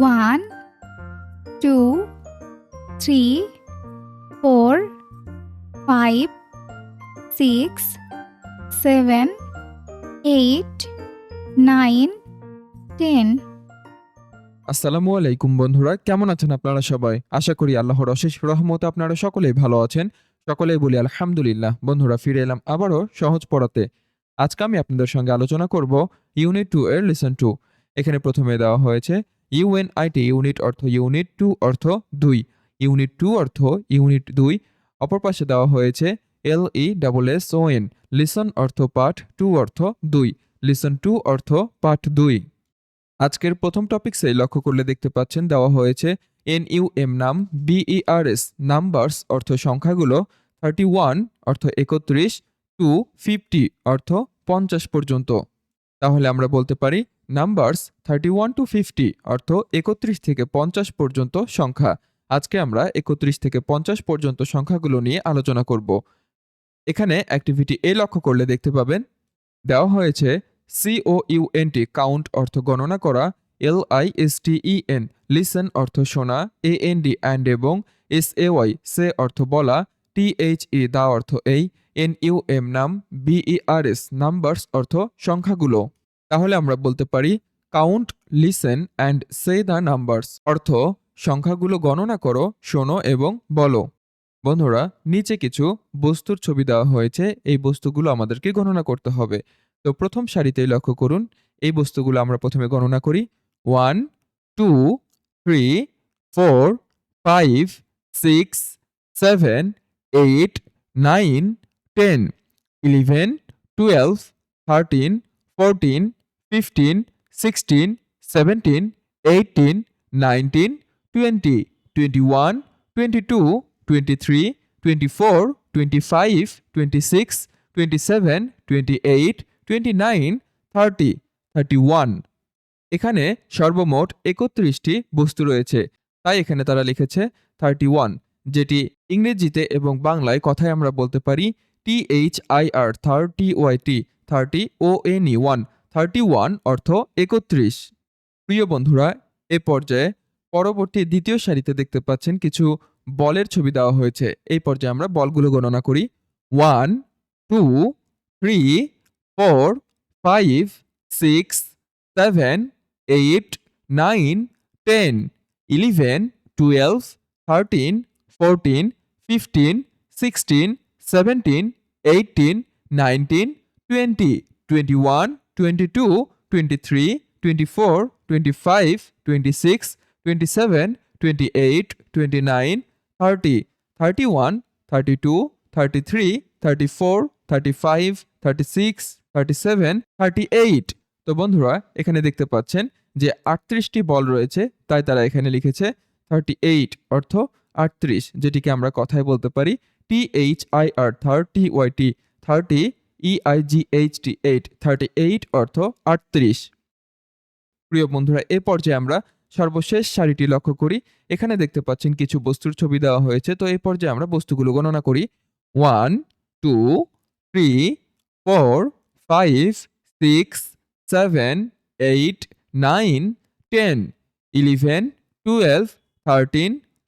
One two three four five six seven eight nine ten আসসালামু আলাইকুম বন্ধুরা, কেমন আছেন আপনারা সবাই? আশা করি আল্লাহর অশেষ রহমতে আপনারা সকলেই ভালো আছেন। সকলেই বলি আলহামদুলিল্লাহ, বন্ধুরা ফিরে এলাম আবারও সহজ পড়াতে। আজকে আমি আপনাদের সঙ্গে আলোচনা করব ইউনিট টু এর লিসন টু এখানে প্রথমে দেওয়া হয়েছে U N I T unit অর্থ ইউনিট টু অর্থ দুই। ইউনিট টু অর্থ ইউনিট দুই। অপর পাশে দেওয়া হয়েছে L E double S O N. Listen অর্থ পাঠ টু অর্থ দুই। লিসন টু অর্থ পাঠ দুই। আজকের প্রথম টপিকসে লক্ষ্য করলে দেখতে পাচ্ছেন দেওয়া হয়েছে এন ইউ এম নাম বিইআরএস নাম্বারস অর্থ সংখ্যাগুলো, থার্টি ওয়ান অর্থ একত্রিশ, টু ফিফটি অর্থ পঞ্চাশ পর্যন্ত। তাহলে আমরা বলতে পারি numbers thirty one to fifty অর্থ একত্রিশ থেকে পঞ্চাশ পর্যন্ত সংখ্যা। আজকে আমরা একত্রিশ থেকে পঞ্চাশ পর্যন্ত সংখ্যাগুলো নিয়ে আলোচনা করব। এখানে অ্যাক্টিভিটি এ লক্ষ্য করলে দেখতে পাবেন, দেওয়া হয়েছে সিও ইউএনটি কাউন্ট অর্থ গণনা করা L I S T E N listen অর্থ শোনা এ এন ডি অ্যান্ড এবং এস এ ওয়াই সে অর্থ বলা টি এইচ ই দা অর্থ এই N U M num B E R S numbers অর্থ সংখ্যাগুলো। তাহলে আমরা বলতে পারি, count, listen, and say the numbers অর্থ সংখ্যাগুলো গণনা করো, শোনো এবং বলো। বন্ধুরা, নিচে কিছু বস্তুর ছবি দেওয়া হয়েছে, এই বস্তুগুলো আমাদেরকে গণনা করতে হবে। তো প্রথম সারিতেই লক্ষ্য করুন, এই বস্তুগুলো আমরা প্রথমে গণনা করি। One, two, three, four, five, six, seven eight nine ten eleven twelve thirteen fourteen fifteen sixteen seventeen eighteen nineteen twenty twenty one twenty two twenty three twenty four twenty five twenty six twenty seven twenty eight twenty nine thirty thirty one এখানে সর্বমোট একত্রিশটি বস্তু রয়েছে। তাই এখানে তারা লিখেছে thirty one যেটি ইংরেজিতে এবং বাংলায় কথায় আমরা বলতে পারি T H I R thirty Y T thirty O N E one thirty one অর্থ একত্রিশ। প্রিয় বন্ধুরা, এ পর্যায়ে পরবর্তী দ্বিতীয় সারিতে দেখতে পাচ্ছেন কিছু বলের ছবি দেওয়া হয়েছে। এই পর্যায়ে আমরা বলগুলো গণনা করি। One two three four five six seven eight nine ten eleven twelve thirteen fourteen fifteen sixteen seventeen eighteen nineteen twenty twenty one twenty two twenty three twenty four twenty five twenty six twenty seven twenty eight twenty nine thirty thirty one thirty two thirty three thirty four thirty five thirty six thirty seven thirty eight তো বন্ধুরা, এখানে দেখতে পাচ্ছেন যে আটত্রিশটি বল রয়েছে, তাই তারা এখানে লিখেছে থার্টি এইট অর্থ আটত্রিশ, যেটিকে আমরা কথায় বলতে পারি T H I R thirty Y T thirty E I G H T eight thirty eight অর্থ আটত্রিশ। প্রিয় বন্ধুরা, এ পর্যায়ে আমরা সর্বশেষ সারিটি লক্ষ্য করি। এখানে দেখতে পাচ্ছেন কিছু বস্তুর ছবি দেওয়া হয়েছে। তো এই পর্যায়ে আমরা বস্তুগুলো গণনা করি। One two three four five six seven eight nine ten eleven twelve thirteen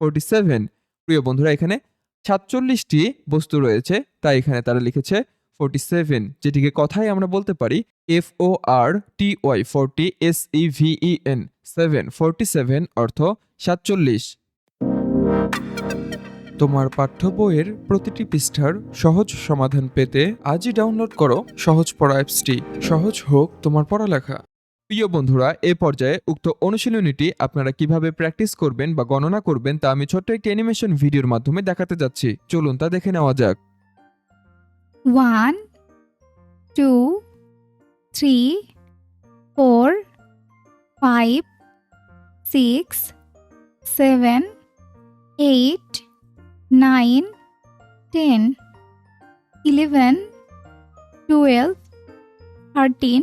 forty seven. প্রিয় বন্ধুরা, এখানে সাতচল্লিশটি বস্তু রয়েছে, তাই এখানে তারা লিখেছে ফোরটি সেভেন, যেটিকে কথায় আমরা বলতে পারি F O R T Y, forty S E V E N, seven. Forty seven অর্থ সাতচল্লিশ। তোমার পাঠ্য বইয়ের প্রতিটি পৃষ্ঠার সহজ সমাধান পেতে আজই ডাউনলোড করো সহজ পড়া অ্যাপসটি। সহজ হোক তোমার পড়ালেখা। প্রিয় বন্ধুরা, এ পর্যায়ে উক্ত অনুশীলনীটি আপনারা কীভাবে প্র্যাকটিস করবেন বা গণনা করবেন তা আমি ছোট্ট একটি অ্যানিমেশন ভিডিওর মাধ্যমে দেখাতে যাচ্ছি। চলুন তা দেখে নেওয়া যাক। One two three four five six seven eight nine ten eleven twelve thirteen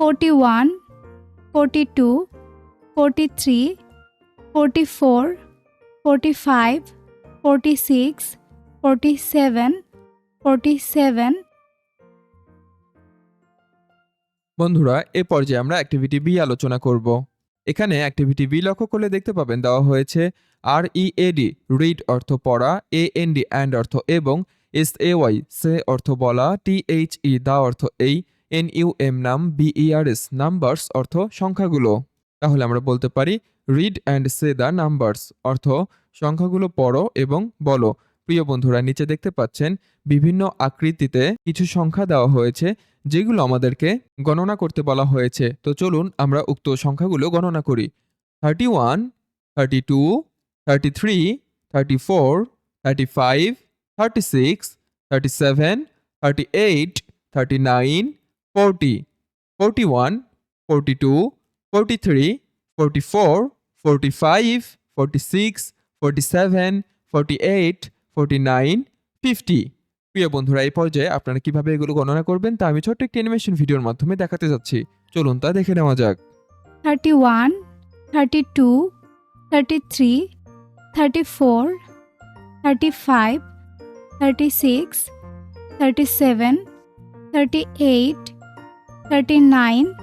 Forty one forty two forty three forty four forty five forty six forty seven forty seven বন্ধুরা, এ পর্যায়ে আমরা অ্যাক্টিভিটি বি আলোচনা করব। এখানে activity B লক্ষ্য করলে দেখতে পাবেন দেওয়া হয়েছে আর ই এ ডি রিড অর্থ পড়া এ এন ডি অ্যান্ড অর্থ এবং এস এ ওয়াই সে অর্থ বলা টি এইচ ই দা অর্থ এই। N U M num B E R S numbers অর্থ সংখ্যাগুলো। তাহলে আমরা বলতে পারি read and say the numbers অর্থ সংখ্যাগুলো পড়ো এবং বলো। প্রিয় বন্ধুরা, নিচে দেখতে পাচ্ছেন বিভিন্ন আকৃতিতে কিছু সংখ্যা দেওয়া হয়েছে, যেগুলো আমাদেরকে গণনা করতে বলা হয়েছে। তো চলুন আমরা উক্ত সংখ্যাগুলো গণনা করি। Thirty one thirty two thirty three thirty four thirty five thirty six thirty seven thirty eight thirty nine forty forty one, forty two, forty three, forty four, forty five, forty six, forty seven, forty eight, forty nine, fifty. প্রিয় বন্ধুরা, এই পর্যায়ে আপনারা কীভাবে এগুলো গণনা করবেন তা আমি ছোট্ট একটি অ্যানিমেশন ভিডিওর মাধ্যমে দেখাতে যাচ্ছি। চলুন তা দেখে নেওয়া যাক। 39,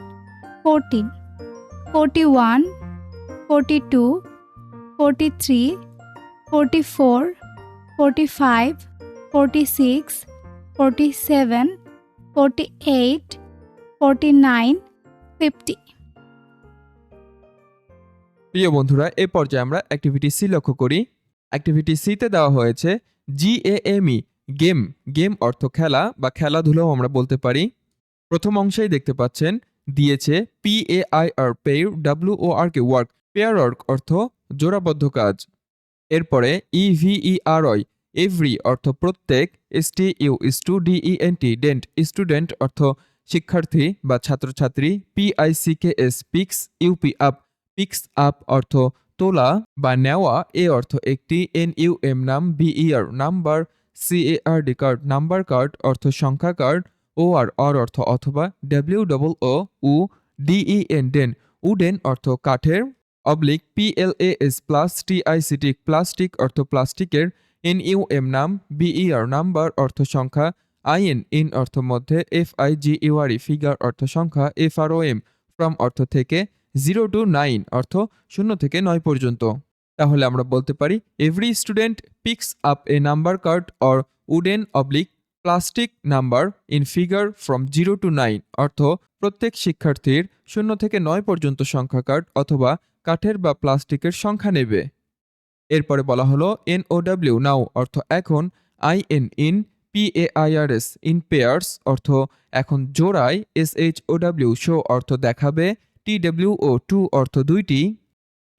14, 41, 42, 43, 44, 45, 46, 47, 48, 49, 50. প্রিয় বন্ধুরা এ পর্যায়ে আমরা অ্যাক্টিভিটি সি লক্ষ্য করি। অ্যাক্টিভিটি সিতে দেওয়া হয়েছে জিএএমই গেম গেম অর্থ খেলা বা খেলাধুলাও আমরা বলতে পারি। প্রথম অংশেই দেখতে পাচ্ছেন, দিয়েছে P A I R pair W O R K work pair work অর্থ জোড়াবদ্ধ কাজ। এরপরে ই ভি ই আর ওই এভরি অর্থ প্রত্যেক S T U stu D E N T dent student অর্থ শিক্ষার্থী বা ছাত্রছাত্রী P I C K S picks U P up picks up অর্থ তোলা বা নেওয়া, এ অর্থ একটি N U M num B E R number C A R D card number card অর্থ সংখ্যা কার্ড ও আর অর অর্থ অথবা W double O woo D E N den wooden অর্থ কাঠের, oblique P L A S plas T I T I C tic plastic অর্থ প্লাস্টিকের N U M num B E R number অর্থ সংখ্যা I N in অর্থ মধ্যে F I G U R E figure অর্থ সংখ্যা F R O M from অর্থ থেকে জিরো টু নাইন অর্থ শূন্য থেকে নয় পর্যন্ত। তাহলে আমরা বলতে পারি every student picks up a number card or wooden oblique plastic number in figure from zero to nine অর্থ প্রত্যেক শিক্ষার্থীর শূন্য থেকে নয় পর্যন্ত সংখ্যা কার্ড অথবা কাঠের বা প্লাস্টিকের সংখ্যা নেবে। এরপরে বলা হলো এন ও ডাব্লিউ নাও অর্থ এখন I N in P A I R S in pairs অর্থ এখন জোড়ায় S H O W show অর্থ দেখাবে টি ডাব্লিউ ও টু অর্থ দুইটি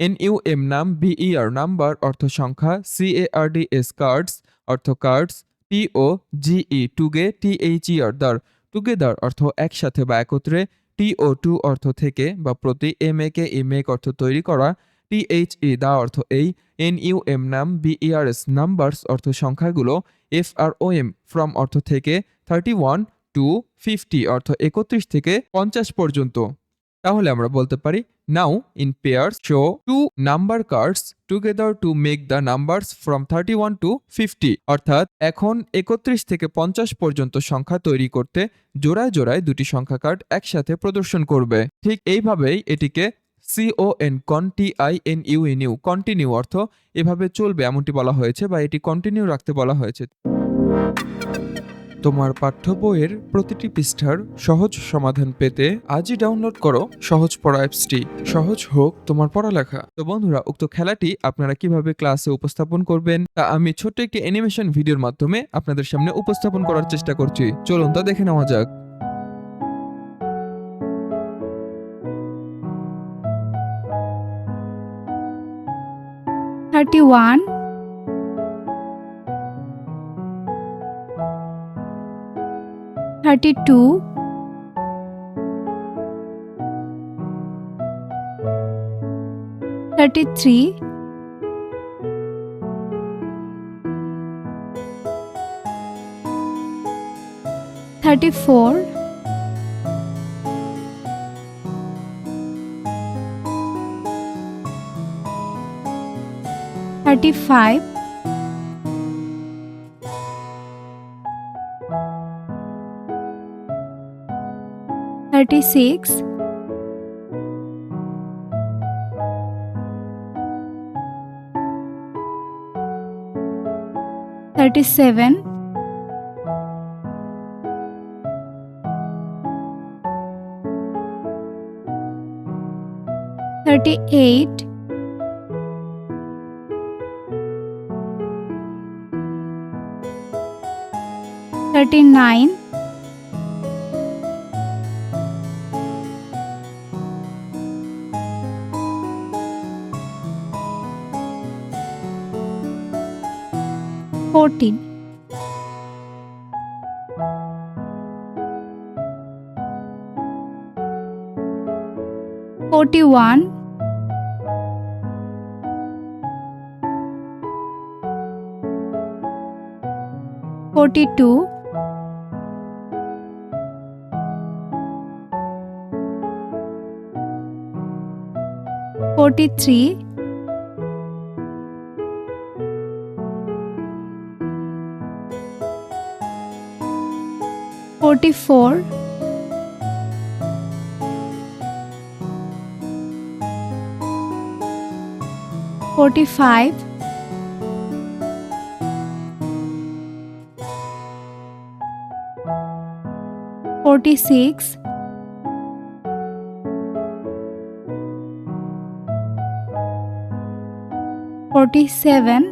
N U M num B E R number, অর্থ সংখ্যা C A R D S cards অর্থ cards T O G E toge T H E R ther together অর্থ একসাথে বা একত্রে টি ও টু অর্থ থেকে, বা প্রতি এম এ কে ইমেক অর্থ তৈরি করা টি এইচ ই দা অর্থ এই এন ইউ এম নাম B E R S numbers অর্থ সংখ্যাগুলো F R O M from অর্থ থেকে থার্টি ওয়ান টু ফিফটি অর্থ একত্রিশ থেকে পঞ্চাশ পর্যন্ত। তাহলে আমরা বলতে পারি in pairs show two number cards together to make the numbers from thirty one to fifty অর্থাৎ, এখন একত্রিশ থেকে পঞ্চাশ পর্যন্ত সংখ্যা তৈরি করতে জোড়ায় জোড়ায় দুটি সংখ্যা কার্ড একসাথে প্রদর্শন করবে। ঠিক এইভাবেই এটিকে C O N con T I N U N U continue অর্থ এভাবে চলবে, এমনটি বলা হয়েছে বা এটি কন্টিনিউ রাখতে বলা হয়েছে। তোমার পাঠ্য বইয়ের প্রতিটি পৃষ্ঠার সহজ সমাধান পেতে আজই ডাউনলোড করো সহজ পড়া অ্যাপসটি সহজ হোক তোমার পড়ালেখা। তো বন্ধুরা, উক্ত খেলাটি আপনারা কীভাবে ক্লাসে উপস্থাপন করবেন তা আমি ছোট্ট একটি অ্যানিমেশন ভিডিওর মাধ্যমে আপনাদের সামনে উপস্থাপন করার চেষ্টা করছি। চলুন তা দেখে নেওয়া যাক। Thirty one thirty two thirty three thirty four thirty five thirty 14. Forty one, forty two, forty three. 44 45 46 47